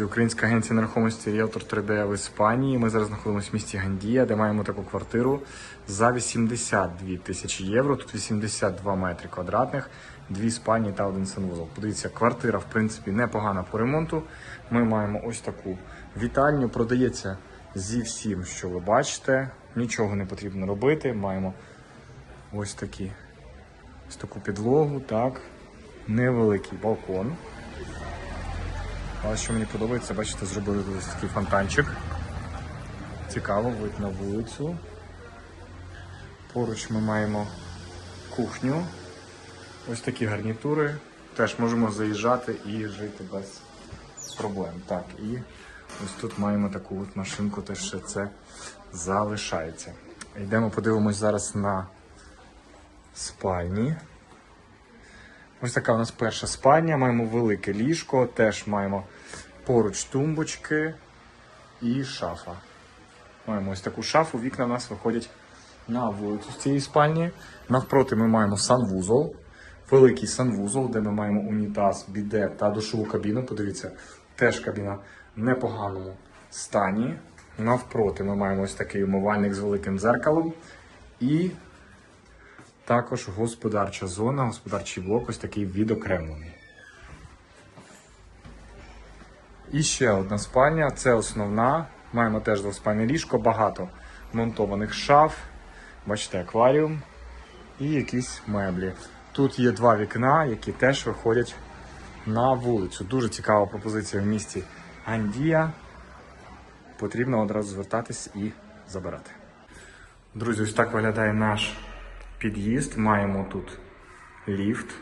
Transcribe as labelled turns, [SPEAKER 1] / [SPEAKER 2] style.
[SPEAKER 1] українська агенція нерухомості Realtor 3D в Іспанії. Ми зараз знаходимося в місті Гандія, де маємо таку квартиру за 82 тисячі євро. Тут 82 метри квадратних, дві спальні та один санвузол. Подивіться, квартира в принципі непогана по ремонту. Ми маємо ось таку вітальню. Продається зі всім, що ви бачите. Нічого не потрібно робити. Маємо ось такі ось таку підлогу, так, невеликий балкон. Але що мені подобається, бачите, зробили ось такий фонтанчик. Цікаво, вид на вулицю. Поруч ми маємо кухню. Ось такі гарнітури. Теж можемо заїжджати і жити без проблем. Так, і ось тут маємо таку от машинку, теж ще це залишається. Йдемо подивимось зараз на спальні. Ось така у нас перша спальня. Маємо велике ліжко, теж маємо поруч тумбочки і шафа. Маємо ось таку шафу, вікна в нас виходять на вулицю з цієї спальні. Навпроти ми маємо санвузол, великий санвузол, де ми маємо унітаз, біде та душову кабіну. Подивіться, теж кабіна в непоганому стані. Навпроти ми маємо ось такий умивальник з великим дзеркалом. І також господарча зона, господарчий блок, ось такий відокремлений. І ще одна спальня, це основна. Маємо теж двоспальне ліжко, багато монтованих шаф. Бачите, акваріум і якісь меблі. Тут є два вікна, які теж виходять на вулицю. Дуже цікава пропозиція в місті Андія. Потрібно одразу звертатись і забирати. Друзі, ось так виглядає наш під'їзд. Маємо тут ліфт,